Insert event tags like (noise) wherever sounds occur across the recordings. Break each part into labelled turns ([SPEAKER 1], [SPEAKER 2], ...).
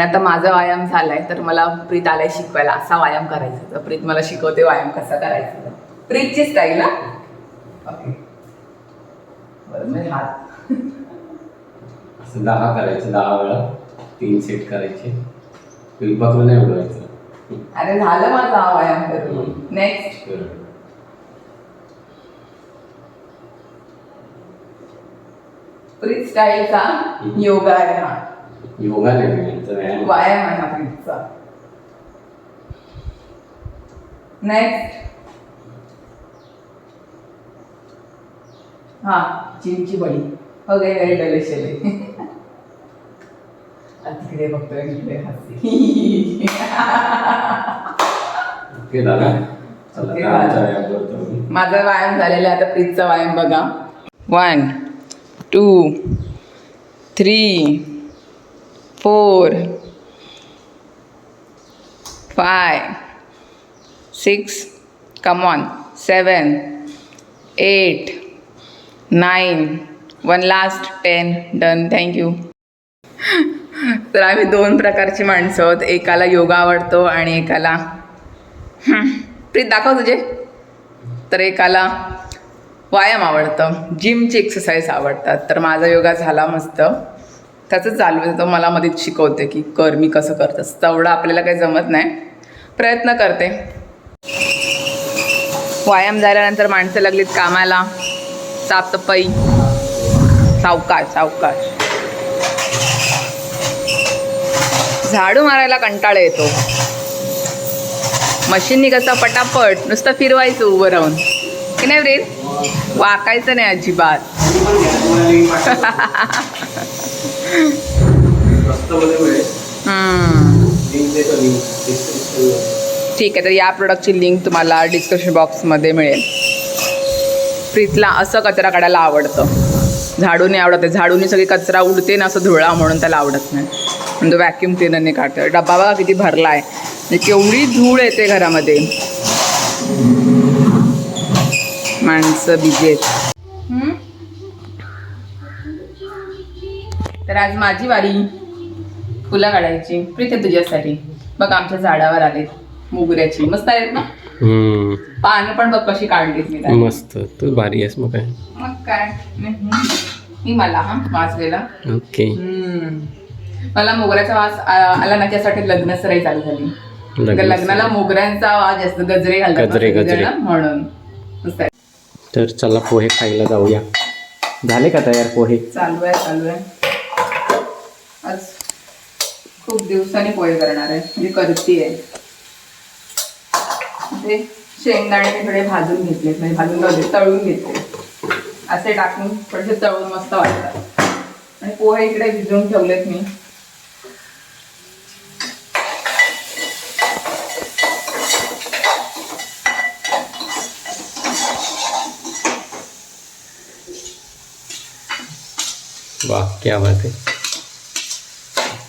[SPEAKER 1] आता माझा व्यायाम झालाय तर मला प्रीत आलाय शिकवायला. असा व्यायाम करायचा तर प्रीत मला शिकवते व्यायाम कसा करायचा प्रीतची स्टाईल ना ओके बरं म्हणजे हात
[SPEAKER 2] असं दहा करायचं दहा वेळा. तीन सेट करायचे. पकडून नाही उडवायचं.
[SPEAKER 1] अरे झालं माझा हा व्यायाम करून. नेक्स्ट प्रीत स्टाईलचा योगा आहे हा.
[SPEAKER 2] योगा नाही व्यायाम
[SPEAKER 1] आहे हा प्रीतचा नेक्स्ट हा चिंची बळी ओके व्हेरी डिलिशियस तिकडे बघतोय इकडे हसते
[SPEAKER 2] ओके दादा.
[SPEAKER 1] माझा व्यायाम झालेला आता प्रीतचा व्यायाम बघा one two three four five six come on seven eight nine one last ten done thank you तर आम्ही दोन प्रकारची माणसं आहोत. एकाला योगा आवडतो आणि एकाला प्रीत दाखव तुझे. तर एकाला व्यायाम आवडतं. जिमची एक्सरसाइज आवडतात. तर माझा योगा झाला मस्त. त्याचं चालू आहे. तो मला मध्येच शिकवते की कर मी कसं करतस. तेवढं आपल्याला काही जमत नाही. प्रयत्न करते. व्यायाम झाल्यानंतर माणसं लागलीत कामाला. साफसफाई. सावकाश सावकाश झाडू मारायला कंटाळा येतो. मशीननी कसं पटापट नुसतं फिरवायचं उभं राहून. की नाही रे वाकायचं नाही अजिबात. (laughs) ठीक आहे तर या प्रोडक्टची लिंक तुम्हाला डिस्क्रिप्शन बॉक्समध्ये मिळेल. प्रीतला असं कचरा काढायला आवडतं. झाडूने आवडते. झाडूने सगळी कचरा उडते ना असं धुळा म्हणून त्याला आवडत नाही. म्हणजे तो व्हॅक्यूम क्लिनरने काढतो. डब्बा बघा किती भरला आहे म्हणजे केवढी धूळ येते घरामध्ये. माणसं बिझी आहेत. तर आज माझी वारी फुलं काढायची. प्रीत आहे तुझ्यासाठी. बघ आमच्या झाडावर आलेत. मोगऱ्याची. मस्त आहेत ना? पानं पण बघ कशी काढलीत मी त्याला.
[SPEAKER 2] मस्त. तू भारी आहेस मग काय?
[SPEAKER 1] मग काय? हम्म. ही मला हा? वाचलेला
[SPEAKER 2] ओके.
[SPEAKER 1] हम्म. मला मोगऱ्याचा वास आ- आला ना त्यासाठी लग्न सराई चालू झाली. तर लग्नाला मोगऱ्यांचा वास जास्त गजरे घालतात ना
[SPEAKER 2] गजरे, गजरे.
[SPEAKER 1] सगळेजण, म्हणून. मस्त आहे.
[SPEAKER 2] तर चला पोहे खायला जाऊया. झाले का तयार पोहे?
[SPEAKER 1] चालू आहे चालू आहे. आज खूप दिवसांनी पोहे करणार आहे. म्हणजे करते ते शेंगदाणे मी थोडे भाजून घेतले म्हणजे भाजून घेतले तळून घेतले. असे टाकून थोडेसे तळून मस्त वाटतात. आणि पोहे इकडे भिजवून ठेवलेत मी.
[SPEAKER 2] वाह क्या बात आहे.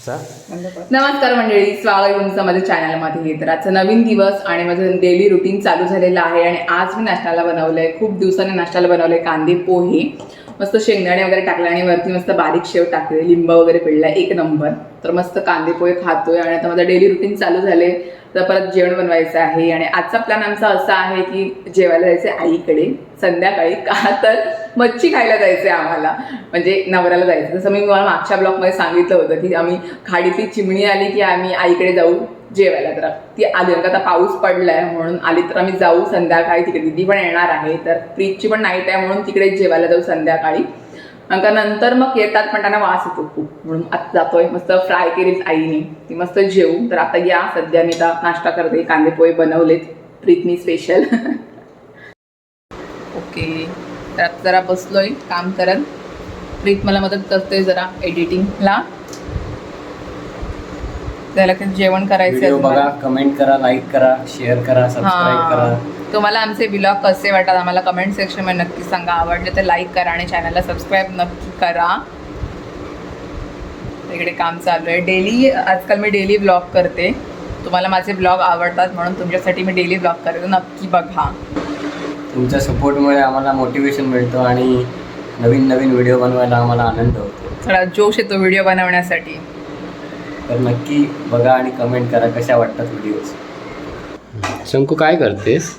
[SPEAKER 1] नमस्कार. मंडळी स्वागत तुमचं माझ्या चॅनलमध्ये तर आजचा नवीन दिवस आणि माझं डेली रुटीन चालू झालेलं आहे आणि आज मी नाश्त्याला बनवलं आहे खूप दिवसांनी नाश्त्याला बनवलं आहे कांदे पोहे मस्त शेंगदाणे वगैरे टाकले आणि वरती मस्त बारीक शेव टाकले लिंब वगैरे पिळला एक नंबर. तर मस्त कांदे पोहे खातोय आणि आता माझं डेली रुटीन चालू झाले तर परत जेवण बनवायचं आहे आणि आजचा प्लॅन आमचा असा आहे की जेवायला जायचं आईकडे. संध्याकाळी का तर मच्छी खायला जायचं आहे आम्हाला. म्हणजे नवऱ्याला जायचं. जसं मी मला मागच्या ब्लॉगमध्ये सांगितलं होतं की आम्ही खाडीतली चिमणी आली की आम्ही आईकडे जाऊ जेवायला. तर ती आली. का आता पाऊस पडलाय म्हणून आली तर आम्ही जाऊ संध्याकाळी. तिकडे दिदी पण येणार आहे. तर फ्रीजची पण नाईट आहे म्हणून तिकडे जेवायला जाऊ संध्याकाळी. का नंतर मग येतात पण त्यांना वास येतो खूप. म्हणून आता जातोय. मस्त फ्राय केलीच आईने. ती मस्त जेवू तर आता या. सध्या मी आता नाश्ता करते. कांदे पोहे बनवलेत. प्रीतनी स्पेशल ओके (laughs) तर आता जरा बसलोय काम करत. प्रीत मला मदत करते जरा एडिटिंगला. त्याला जेवण करायचं आहे
[SPEAKER 2] बघा. कमेंट करा लाईक करा शेअर करा सबस्क्राईब करा.
[SPEAKER 1] तुम्हाला आमचे ब्लॉग कसे वाटतात आम्हाला कमेंट सेक्शनमध्ये नक्की सांगा. आवडले तर लाईक करा आणि चॅनलला सबस्क्राईब नक्की करा. इकडे काम चालू आहे. डेली आजकाल मी डेली ब्लॉग करते. तुम्हाला माझे ब्लॉग आवडतात म्हणून तुमच्यासाठी मी डेली ब्लॉग करते. नक्की बघा.
[SPEAKER 2] तुमच्या सपोर्टमुळे आम्हाला मोटिवेशन मिळतं आणि नवीन नवीन व्हिडिओ बनवायला आम्हाला आनंद होतो.
[SPEAKER 1] थोडा जोश येतो व्हिडिओ बनवण्यासाठी.
[SPEAKER 2] तर नक्की बघा आणि कमेंट करा कशा वाटतात व्हिडिओज शंकू काय करतेस?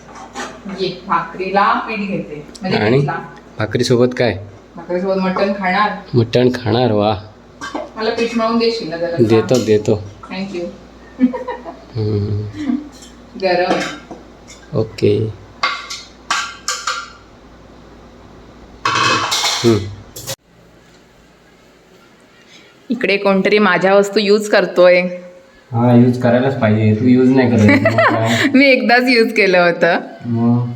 [SPEAKER 1] ये भाकरीला पीठ घेते. म्हणजे
[SPEAKER 2] आणि?
[SPEAKER 1] पीठला.
[SPEAKER 2] भाकरीसोबत काय?
[SPEAKER 1] भाकरीसोबत मटण खाणार.
[SPEAKER 2] मटण खाणार वा.
[SPEAKER 1] मला पीठ मळून देशील ना जरा?
[SPEAKER 2] देतो देतो.
[SPEAKER 1] थँक्यू
[SPEAKER 2] हम्म.
[SPEAKER 1] गरम.
[SPEAKER 2] ओके.
[SPEAKER 1] इकडे कोणतरी माझ्या वस्तू यूज करतोय.
[SPEAKER 2] हा यूज करायलाच पाहिजे. तू यूज नाही करत? (laughs)
[SPEAKER 1] मी एकदाच यूज केलं होतं.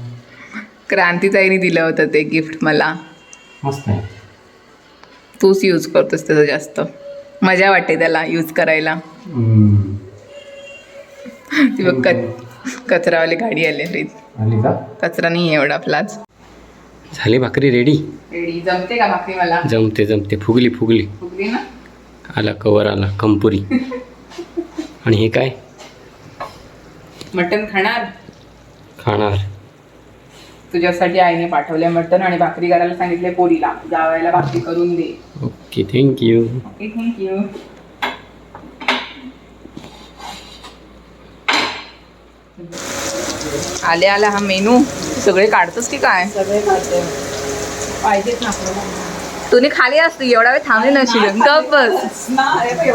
[SPEAKER 1] क्रांतीताईने दिलं होतं ते गिफ्ट मला.
[SPEAKER 2] मस्त
[SPEAKER 1] तूच यूज करतोस त्याचं जास्त. मजा वाटते त्याला यूज करायला. ती बघ कच कचरावाली गाडी आली रे.
[SPEAKER 2] आली का?
[SPEAKER 1] कचरा नाही एवढा आपलाच.
[SPEAKER 2] झाली भाकरी रेडी
[SPEAKER 1] रेडी जमते का भाकरी मला?
[SPEAKER 2] जमते जमते. फुगली फुगली.
[SPEAKER 1] फुगली ना?
[SPEAKER 2] आला कवर आला. कंपुरी. (laughs) आणि हे काय?
[SPEAKER 1] मटण खाणार?
[SPEAKER 2] खाणार.
[SPEAKER 1] तुझ्यासाठी आईने पाठवलंय मटण आणि भाकरी करायला सांगितले पोरीला. जावायला भाकरी करून दे.
[SPEAKER 2] Okay thank you
[SPEAKER 1] okay thank you आले आला हा मेनू. सगळे काढतोस की काय?
[SPEAKER 3] सगळे खाते. पाहिजेत ना आपल्याला.
[SPEAKER 1] तुम्ही खाली असते एवढा वेळ थांबले नशील गप बस
[SPEAKER 3] ना हे.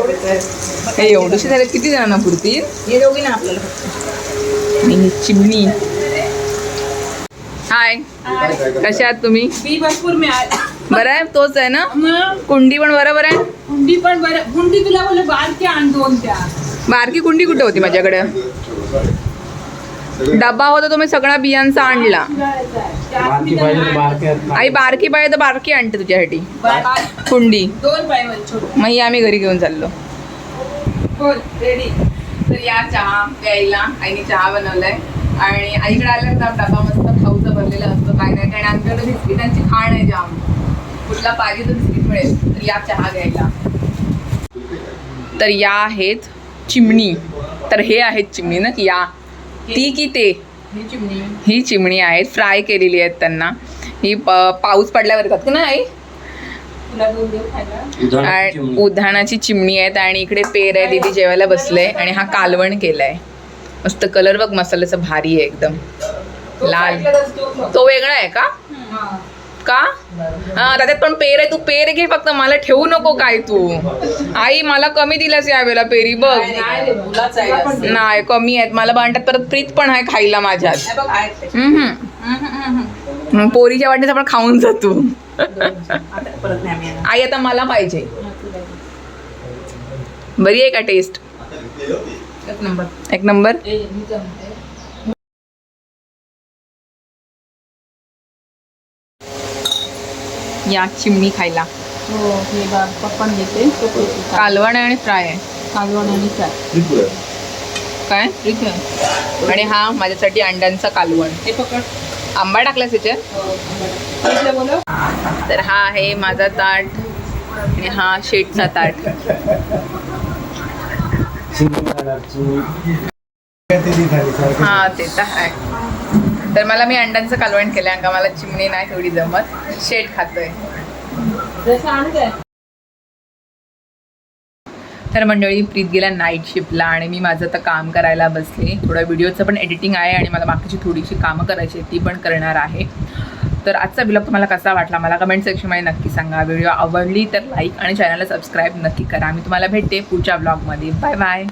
[SPEAKER 1] हे एवढीशी झाले किती जणांना पुरतील
[SPEAKER 3] हे दोघी ना आपल्याला फक्त.
[SPEAKER 1] आणि ही चिमणी. हाय. कशा आहात तुम्ही?
[SPEAKER 3] बी भरपूर मिळाली.
[SPEAKER 1] बरं आहे तोच आहे ना?
[SPEAKER 3] मग
[SPEAKER 1] कुंडी पण बरोबर आहे?
[SPEAKER 3] हुंडी पण बरं. हुंडी तुला बोल बारकी आण दोन त्या.
[SPEAKER 1] बारकी कुंडी कुठे होती माझ्याकडे? डब्बा होता तो मी सगळा बियांचा आणला. आई बारकी पाहिजे तर बारकी आणते तुझ्यासाठी. कुंडी.
[SPEAKER 3] दोन पाहिजे छोटे
[SPEAKER 1] मग ही आम्ही घरी घेऊन चाललो.
[SPEAKER 3] रेडी
[SPEAKER 1] तर या चहा प्यायला आईने चहा बनवलाय. आणि आईकडे आल्यानंतर डबा मस्त खाऊचा भरलेला असतो काय नाही. आणि आमच्याकडे बिस्किटांची खाण आहे जाम. कुठला पाहिजे तर बिस्किट मिळेल तर या चहा घ्यायला. तर या आहेत चिमणी. तर हे आहेत चिमणी ना की या. ती की ते?
[SPEAKER 3] ही चिमणी.
[SPEAKER 1] ही चिमणी आहेत फ्राय केलेली आहेत त्यांना. ही पाऊस पडल्यावर येतात की नाही उधाणाची चिमणी. आहेत आणि इकडे पेर आहे दीदी जेवायला बसले आणि हा कालवण केलाय. मस्त कलर बघ मसाल्याचा भारी आहे एकदम. लाल. तो वेगळा आहे का?
[SPEAKER 3] हा.
[SPEAKER 1] का? हा त्याच्यात पण पेर आहे. तू पेर घे फक्त. मला ठेवू नको काय तू? आई मला कमी दिलास यावेळेला पेरी. बघ.
[SPEAKER 3] नाही
[SPEAKER 1] कमी आहेत. मला भांड्यात परत प्रीत पण आहे खायला माझ्यात.
[SPEAKER 3] हे.
[SPEAKER 1] हम्म. पोरीच्या वाटणीच आपण खाऊन जातो. आई आता मला पाहिजे. बरी आहे का टेस्ट
[SPEAKER 3] एक नंबर.
[SPEAKER 1] एक नंबर? या चिमणी खायला.
[SPEAKER 3] हो हे पप्पा घेते
[SPEAKER 1] कालवण आहे आणि फ्राय. आहे
[SPEAKER 3] कालवण आणि चाय
[SPEAKER 1] काय?
[SPEAKER 3] ठीक आहे
[SPEAKER 1] आणि हा माझ्यासाठी अंड्यांचा कालवण.
[SPEAKER 3] हे पकड.
[SPEAKER 1] आंबा टाकलास त्याच्यात
[SPEAKER 3] हो,
[SPEAKER 1] तर हा आहे माझा ताट आणि हा शेटचा ताट. हा ते तर आहे. तर मला मी अंड्यांचं कालवण केलं का मला चिमणी नाही थोडी जमत. शेट खातोय. तर मंडळी प्रीत गेला नाईट शिफ्टला आणि मी माझं आता काम करायला बसले. थोडं व्हिडिओचं पण एडिटिंग आहे आणि मला बाकीची थोडीशी कामं करायची ती पण करणार आहे. तर आजचा ब्लॉग तुम्हाला कसा वाटला मला कमेंट सेक्शनमध्ये नक्की सांगा. व्हिडिओ आवडली तर लाईक आणि चॅनलला सबस्क्राईब नक्की करा. मी तुम्हाला भेटते पुढच्या ब्लॉगमध्ये बाय बाय